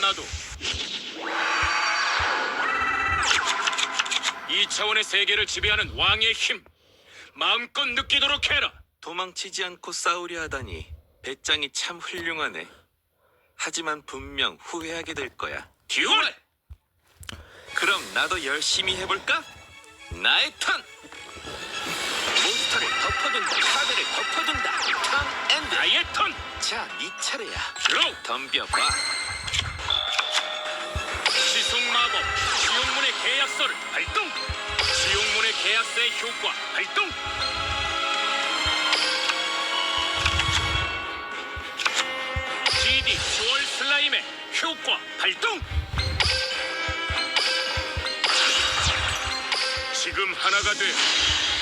나도. 이 차원의 세계를 지배하는 왕의 힘 마음껏 느끼도록 해라. 도망치지 않고 싸우려 하다니 배짱이 참 훌륭하네. 하지만 분명 후회하게 될 거야. 듀얼! 그럼 나도 열심히 해볼까? 나의 턴! 몬스터를 덮어둔다. 카드를 덮어둔다. 턴 엔드. 나의 턴! 자, 네 차례야. 드로우! 덤벼봐. 계약서를 발동! 지옥문의 계약서의 효과 발동! GD 주얼 슬라임의 효과 발동! 지금 하나가 돼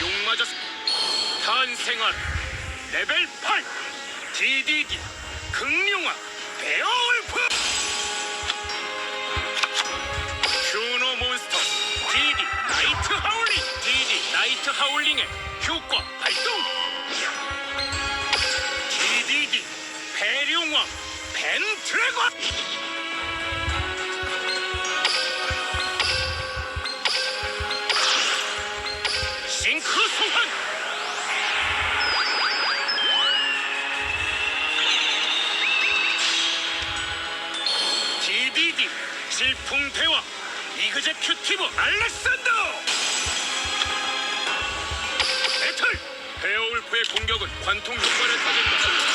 용마저 탄생한 레벨 8 DDD 극룡화 베어울프 나이트 하울링의 효과 발동! DDD 배룡왕 벤트레건 싱크 소환! DDD 질풍 대왕 이그제 큐티브 알렉산더 베어울프의 공격은 관통 효과를 가진다 자텍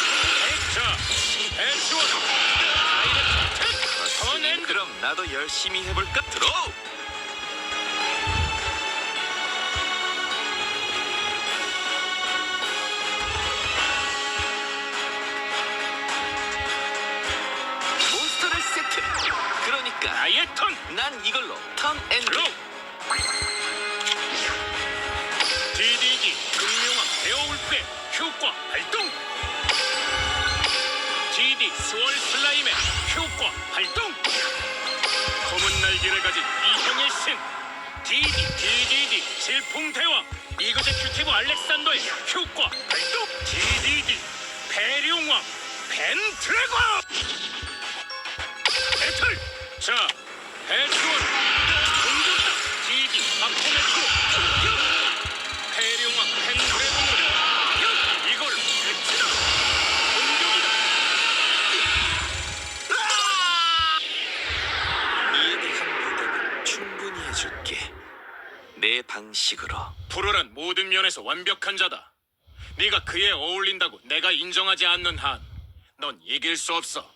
턴앤드 그럼 나도 열심히 해볼까? 들어오! 몬스터를 세트! 그러니까 나의 턴난 이걸로 턴 엔드! 드로 이그제큐티브 알렉산더의 효과 발동 DDD 배룡왕 벤트레거 배틀! 자 배추원 공격다 DD 마코메트 공격! 배룡왕 벤트레거를 이걸 배치다! 공격이다! 이에 대한 대답은 충분히 해줄게. 내 방식으로. 프로란 모든 면에서 완벽한 자다. 네가 그에 어울린다고 내가 인정하지 않는 한, 넌 이길 수 없어.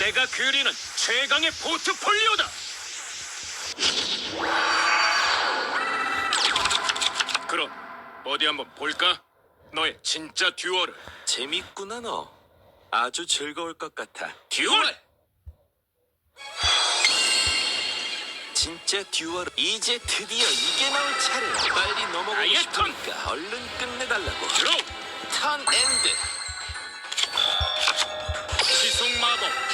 내가 그리는 최강의 포트폴리오다. 그럼 어디 한번 볼까? 너의 진짜 듀얼을. 재밌구나 너. 아주 즐거울 것 같아. 듀얼! 진짜 듀얼 이제 드디어 이게 나올 차례야. 빨리 넘어가고 나의 싶으니까 얼른 끝내달라고. 드로우! 턴 엔드. 지속 마법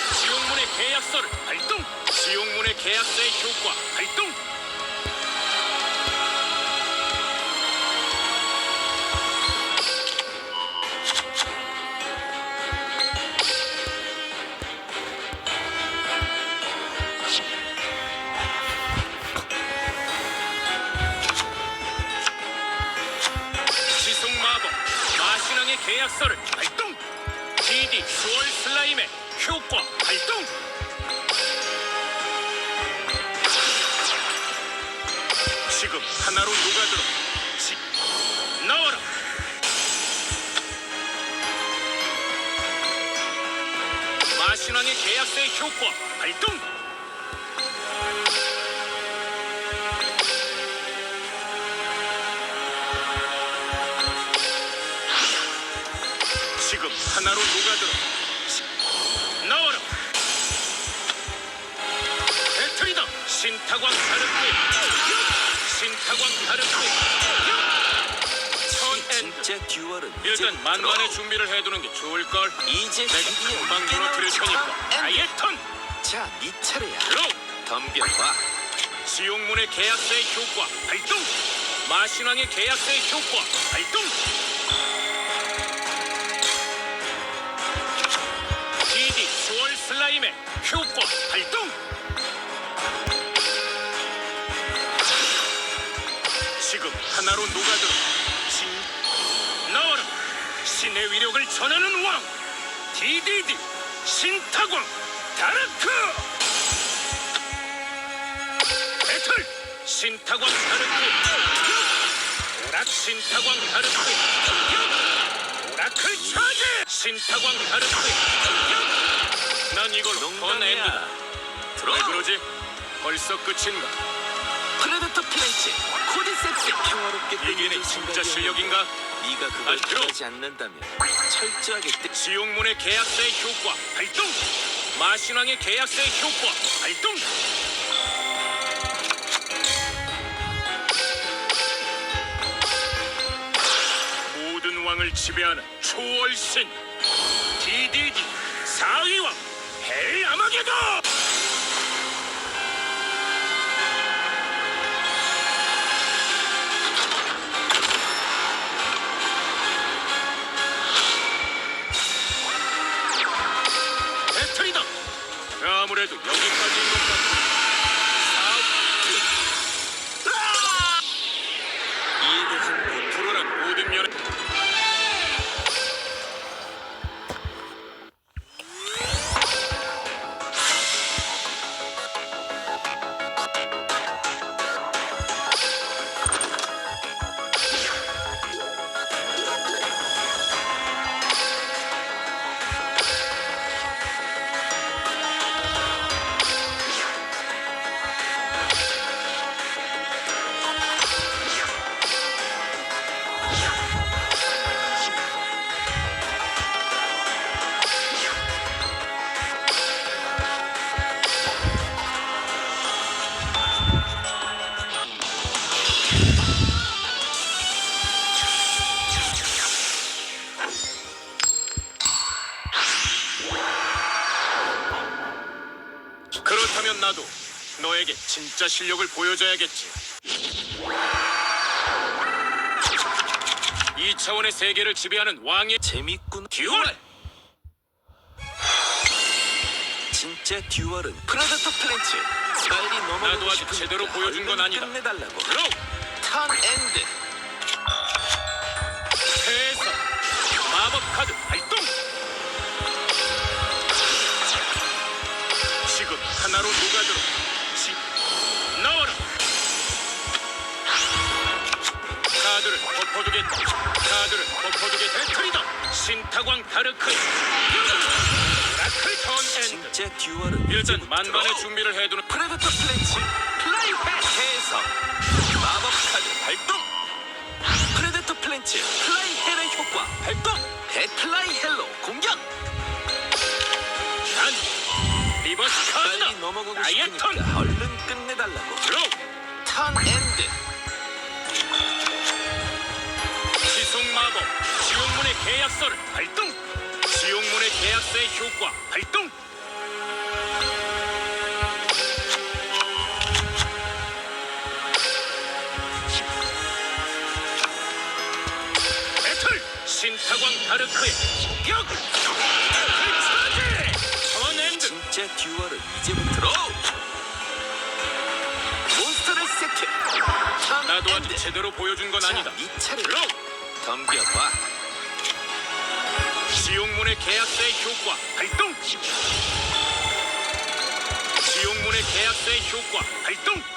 계약서를 발동! 지옥문의 계약서의 효과 발동! 지속 마법 마신왕의 계약서를 발동! DD 수월 슬라임의 효과 발동! 지금 하나로 녹아들어 신왕의 계약서의 효과 발동! 지금 하나로 녹아들어 신타광 다르크 신타광 다르크 진짜 듀얼은 일단 만반의 준비를 해두는 게 좋을걸 이제 내가 드디어 금방 무너뜨릴 테니까 차. 아예 턴! 자, 네 차례야. 들어! 덤벼봐. 지옥문의 계약서의 효과 발동! 마신왕의 계약서의 효과 발동! 하나로 녹아들어. 신 나와라. 신의 위력을 전하는 왕 DDD 신타광 다르크! 배틀 신타광 다르크! 오락 신타광 다르크! 오라클 차지! 신타광 다르크! 난 농담이야. 엔드다 들어. 왜 그러지? 벌써 끝인가? 플랜치 코디 셉스 평화롭게 이게 내 끝내줄 진짜. 실력인가? 네가 그걸 아, 들어. 하지 않는다면 철저하게 떼. 지옥문의 계약서의 효과 발동! 마신왕의 계약서의 효과 발동! 모든 왕을 지배하는 초월신 진짜 실력을 보여줘야겠지. 이 차원의 세계를 지배하는 왕의 재밌군. 듀얼! 진짜 듀얼은 프레데터 플랜치. 빨리 넘어가고 나도 아직 싶으니까 제대로 보여준 건 얼른 아니다. 끝내달라고. 드로우! 턴 엔드. 패서 마법 카드 발동! 지금 하나로 녹아들어 덮어두겠다 카드를 덮어두겠다 배틀이다. 신타광 다르크. 라클 턴 엔드. 진짜 듀얼은 일단 만반의 준비를 해두는 프레데터 플랜치 플라이 해석. 마법 카드 발동. 프레데터 플랜치 플라이 헬의 효과 발동. 배플라이 헬로 공격. 난 리버스 카드다. 넘어가고 싶으니까 계약서를 발동! 지옥문의 계약서의 효과 발동! 배틀 신타광 다르크의 격! 차지 진짜 듀얼은 이제부터 몬스터를 세트 턴 나도 아직 제대로 보여준 건 자, 아니다. 네 차례. 덤벼봐 지옥문의 계약서의 효과 발동! 지옥문의 계약서의 효과 발동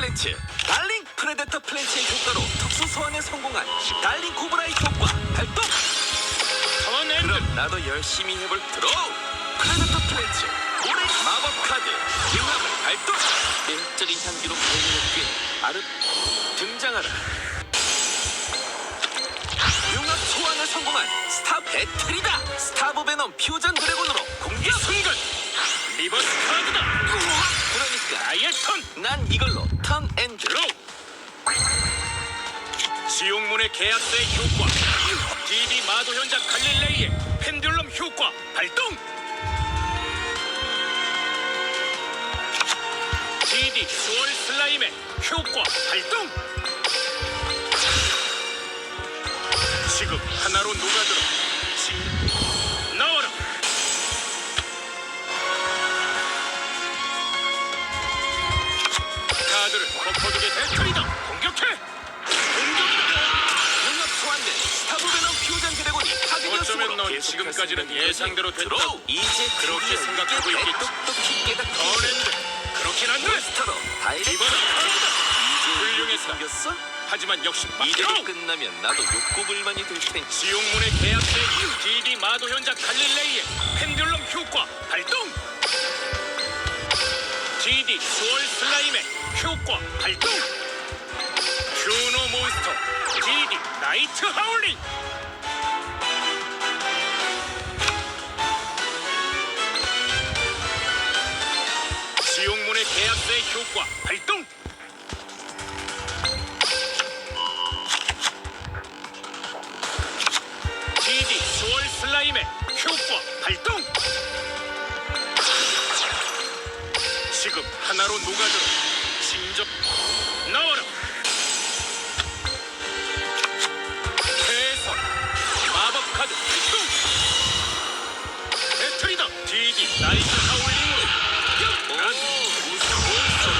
플랜츠. 달링 프레데터 플랜츠의 효과로 특수 소환에 성공한 달링 코브라의 효과 발동! 그럼 나도 열심히 해볼 드로우 프레데터 플랜츠 올해 마법 카드 융합을 발동! 매력적인 향기로 발견했기에 아르 등장하라. 융합 소환에 성공한 스타 배틀이다! 스타브 베놈 퓨전 드래곤으로 공격! 순간 리버스 카드다 나의 턴. 난 이걸로 턴 앤드 드로우. 지옥문의 계약서의 효과 DD 마도현자 갈릴레이의 펜듈럼 효과 발동! DD 수월 슬라임의 효과 발동! 지금 하나로 녹아들어 계속할 지금까지는 예상대로. 드로우. 이제 그렇게 생각하고 있겠지. 똑똑히 더랜드 그렇긴 한데 몬스터로 다이렉트 이번엔 훌륭했다. 생겼어? 하지만 역시 이대로 끝나면 나도 욕구 불만이 될 테니 지옥문의 계약서의 DD 마도 현자 갈릴레이의 펜듈럼 효과 발동 DD 수월 슬라임의 효과 발동 큐노 몬스터 DD 나이트 하울링 발동! 지금 하나로 녹아들어 진정 나와라! 해석 마법 카드 발동! 배틀이다! DD 나이트 하울링으로 난 무슨 몬스터!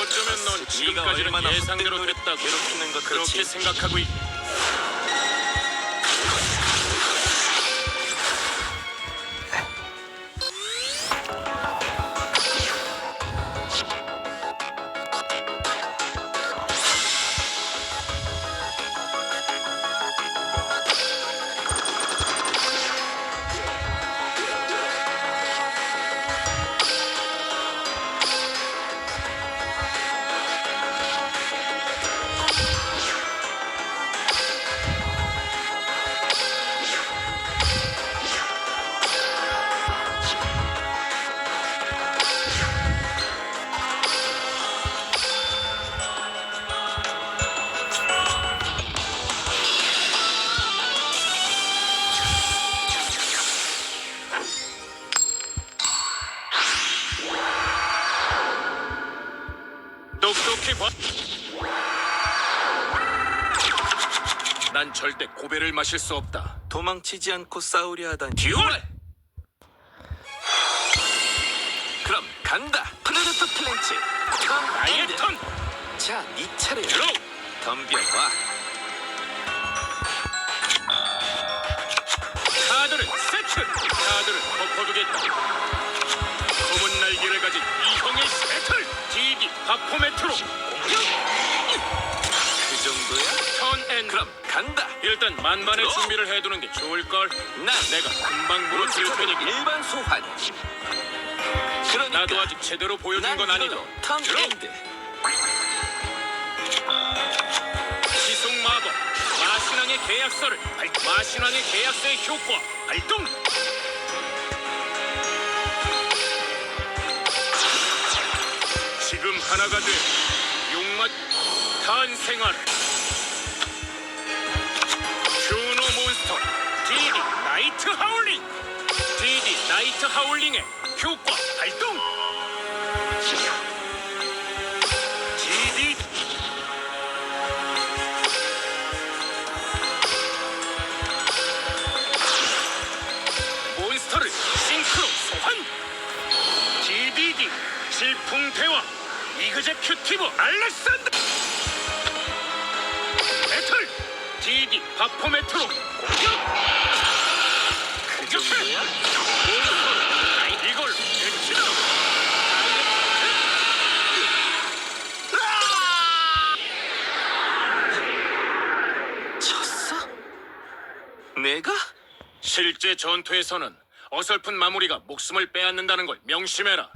어쩌면 넌 지금까지는 예상대로 됐다고 괴롭히는 것 그렇게? 생각하고 있똑 난 절대 고배를 마실 수 없다. 도망치지 않고 싸우려 하다니 듀얼! 그럼 간다 프레데터 플랜츠 턴 나의 앤드. 턴! 자, 네 차례야! 덤벼봐 카드를 세트! 카드를 덮어두겠다. 공격! 그 정도야? 턴 앤. 그럼 간다 일단 만반의 들어! 준비를 해두는 게 좋을걸. 난 내가 금방 무너뜨릴 테니까. 일반 소환 그러니까 나도 아직 제대로 보여준 난건 아니다. 턴 들어! 앤드 지속 마법 마신왕의 계약서를 발 마신왕의 계약서의 효과 발동 지금 하나가 돼. 용맛 탄생하라 큐노 몬스터 디디 나이트 하울링. 디디 나이트 하울링의 효과 발동. 디디. 몬스터를 싱크로 소환. DDD 질풍 이그제 큐티브 알렉산더 배틀 DD 바포메트로 공격 그 정도야? 이걸 끝이다 쳤어? 내가? 실제 전투에서는 어설픈 마무리가 목숨을 빼앗는다는 걸 명심해라